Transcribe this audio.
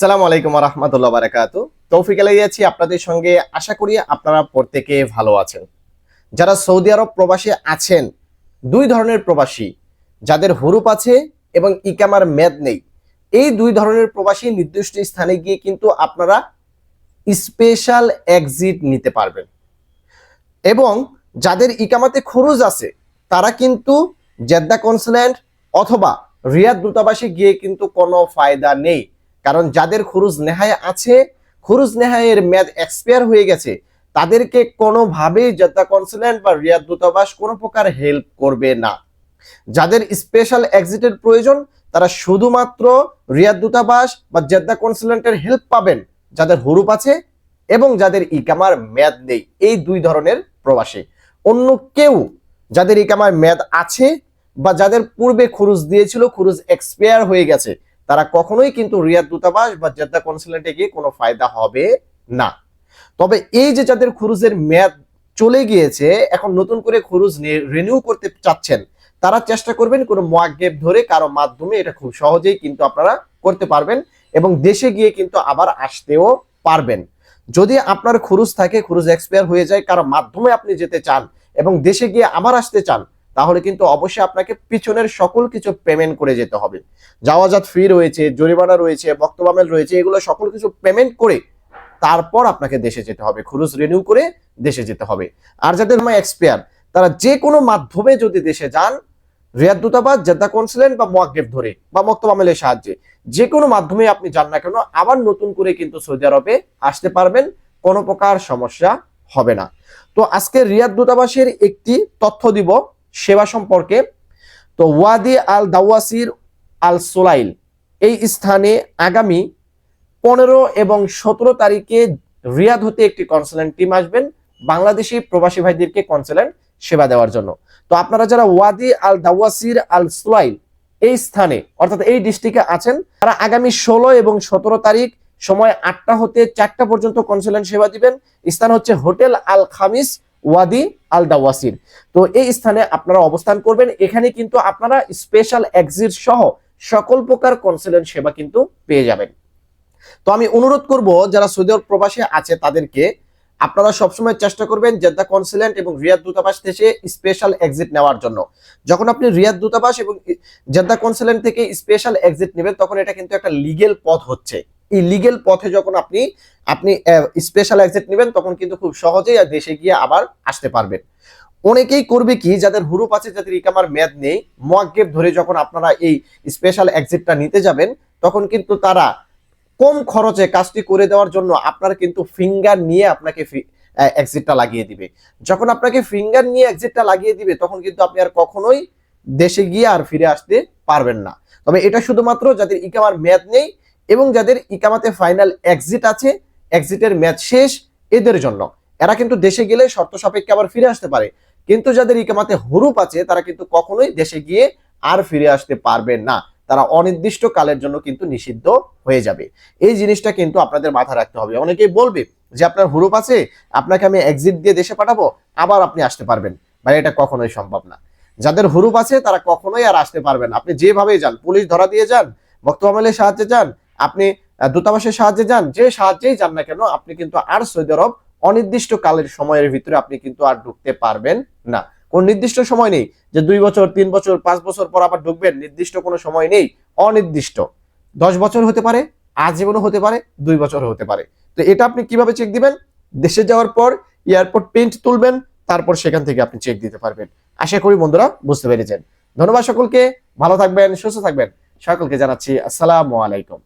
সালাম আলাইকুম রহমতুল্লাহ বারাকাত তৌফিক আলাই আছি আপনাদের সঙ্গে। আশা করি আপনারা প্রত্যেকে ভালো আছেন। যারা সৌদি আরব প্রবাসী আছেন, দুই ধরনের প্রবাসী, যাদের হুরুপ আছে এবং ইকামার মেদ নেই, এই দুই ধরনের প্রবাসী নির্দিষ্ট স্থানে গিয়ে কিন্তু আপনারা স্পেশাল এক্সিট নিতে পারবেন। এবং যাদের ইকামাতে খরচ আছে, তারা কিন্তু জেদ্দা কনসুলেন্ট অথবা রিয়াদ দূতাবাসে গিয়ে কিন্তু কোনো ফায়দা নেই। কারণ যাদের খুরুজ নেহায় আছে, খুরুজ নেহায়ের মেয়াদ এক্সপায়ার হয়ে গেছে, তাদেরকে কোনোভাবেই জেদ্দা কনসুলেন্ট বা রিয়াদ দূতাবাস কোনো প্রকার হেল্প করবে না। যাদের স্পেশাল এক্সিটের প্রয়োজন, তারা শুধুমাত্র রিয়াদ দূতাবাস বা জেদ্দা কনসুলেন্টের হেল্প পাবেন, যাদের হুরুপ আছে এবং যাদের ইকামার মেয়াদ নেই, এই দুই ধরনের প্রবাসী। অন্য কেউ যাদের ইকামার মেয়াদ আছে বা যাদের পূর্বে খুরুজ দিয়েছিল, খুরুজ এক্সপায়ার হয়ে গেছে তারা কখনোই কিন্তু রিয়াদ দূতাবাস বা জেদ্দা কনসুলেটে গিয়ে কোনো ফায়দা হবে না। তবে এই যে যাদের খুরুজের মেয়াদ চলে গিয়েছে, এখন নতুন করে খুরুজ রিনিউ করতে চাচ্ছেন, তারা চেষ্টা করবেন কোনো মোয়াগেব ধরে কারও মাধ্যমে এটা খুব সহজেই কিন্তু আপনারা করতে পারবেন এবং দেশে গিয়ে কিন্তু আবার আসতেও পারবেন। যদি আপনার খুরুজ থাকে, খুরুজ এক্সপায়ার হয়ে যায়, কারও মাধ্যমে আপনি যেতে চান এবং দেশে গিয়ে আবার আসতে চান তাহলে কিন্তু অবশ্যই আপনাকে পিছনের সকল কিছু পেমেন্ট করে যেতে হবে। যাওয়াজাত ফি রয়েছে, জরিমানা রয়েছে বক্তবামেল রয়েছে, এগুলো সকল কিছু পেমেন্ট করে তারপর আপনাকে দেশে যেতে হবে। খুরুজ রিনিউ করে দেশে যেতে হবে। আর যাদের এক্সপায়ার তারা যে কোনো মাধ্যমে যদি দেশে যান, রিয়াদ দূতাবাস, জেদ্দা কনসুলেন্ট বা মোয়াগ্গেব ধরে বা মক্তবামেলের সাহায্যে যে কোনো মাধ্যমে আপনি যান না কেন, আবার নতুন করে কিন্তু সৌদি আরবে আসতে পারবেন, কোনো প্রকার সমস্যা হবে না। তো আজকে রিয়াদ দূতাবাসের একটি তথ্য দিব সেবা সম্পর্কে, তো ওয়াদি আল দাওয়াসির আল সোলাইল এই স্থানে আগামী পনেরো এবং সতেরো তারিখে রিয়াদ হতে একটি কনসালেন্ট টিম আসবেন বাংলাদেশি প্রবাসী ভাইদেরকে কনসালেন্ট সেবা দেওয়ার জন্য। তো আপনারা যারা ওয়াদি আল দাওয়াসির আল সোলাইল এই স্থানে, অর্থাৎ এই ডিস্ট্রিক্টে আছেন, তারা আগামী ষোলো এবং সতেরো তারিখ সময় আটটা হতে চারটা পর্যন্ত কনসালেন্ট সেবা দিবেন। স্থান হচ্ছে হোটেল আল খামিস ওয়াদি আল দাওয়াসির তো এই স্থানে আপনারা অবস্থান করবেন। এখানে কিন্তু আপনারা স্পেশাল এক্সিট সহ সকল প্রকার কনসালেন্ট সেবা কিন্তু পেয়ে যাবেন। তো আমি অনুরোধ করব, যারা সৌদি আরব প্রবাসী আছে তাদেরকে, আপনারা সবসময় চেষ্টা করবেন জেদ্দা কনসুলেন্ট এবং রিয়াদ দূতাবাস থেকে স্পেশাল এক্সিট নেওয়ার জন্য। যখন আপনি রিয়াদ দূতাবাস এবং জেদ্দা কনসুলেন্ট থেকে স্পেশাল এক্সিট নেবেন, তখন এটা কিন্তু একটা লিগেল পথ হচ্ছে। এই লিগেল পথে যখন আপনি আপনি স্পেশাল এক্সিট নেবেন, তখন কিন্তু খুব সহজেই দেশে গিয়ে আবার আসতে পারবেন। অনেকেই করবে কি, যাদের হুরুপ আছে, যাদের ইকামার মেয়াদ নেই মোয়াগ্গেব ধরে যখন আপনারা এই স্পেশাল এক্সিটটা নিতে যাবেন, তখন কিন্তু তারা কম খরচে কাজটি করে দেওয়ার জন্য আপনার কিন্তু ফিঙ্গার নিয়ে আপনাকে এক্সিটটা লাগিয়ে দিবে। যখন আপনাকে ফিঙ্গার নিয়ে এক্সিটটা লাগিয়ে দিবে, তখন কিন্তু আপনি আর কখনোই দেশে গিয়ে আর ফিরে আসতে পারবেন না। তবে এটা শুধুমাত্র যাদের ইকামার মেয়াদ নেই এবং যাদের ইকামাতে ফাইনাল এক্সিট আছে এক্সিটের ম্যাচ শেষ, এদের জন্য। এরা কিন্তু দেশে গেলে শর্ত সাপেক্ষে আবার ফিরে আসতে পারে। কিন্তু যাদের ইকামাতে হুরুপ আছে, তারা কিন্তু কখনোই দেশে গিয়ে আর ফিরে আসতে পারবে না। তারা অনির্দিষ্ট কালের জন্য কিন্তু নিষিদ্ধ হয়ে যাবে। এই জিনিসটা কিন্তু আপনাদের মাথা রাখতে হবে। অনেকেই বলবে যে, আপনার হুরুপ আছে, আপনাকে আমি এক্সিট দিয়ে দেশে পাঠাবো, আবার আপনি আসতে পারবেন। ভাই এটা কখনোই সম্ভব না। যাদের হুরুপ আছে, তারা কখনোই আর আসতে পারবেন আপনি যেভাবে যান, পুলিশ ধরা দিয়ে যান বক্তব্যের সাহায্যে যান আপনি দূতাবাসের সাহায্যে যান, যে সাহায্যেই যান না কেন, আপনি কিন্তু আর সৌদি আরব অনির্দিষ্ট কালের সময়ের ভিতরে আপনি কিন্তু আর ঢুকতে পারবেন না। কোন নির্দিষ্ট সময় নেই যে দুই বছর, তিন বছর, পাঁচ বছর পর আবার ঢুকবেন, নির্দিষ্ট কোনো সময় নেই, অনির্দিষ্ট। দশ বছর হতে পারে, আজীবনও হতে পারে, দুই বছর হতে পারে। তো এটা আপনি কীভাবে চেক দিবেন? দেশে যাওয়ার পর এয়ারপোর্ট প্রিন্ট তুলবেন, তারপর সেখান থেকে আপনি চেক দিতে পারবেন। আশা করি বন্ধুরা বুঝতে পেরেছেন। ধন্যবাদ সকলকে, ভালো থাকবেন, সুস্থ থাকবেন। সকলকে জানাচ্ছি আসসালামু আলাইকুম।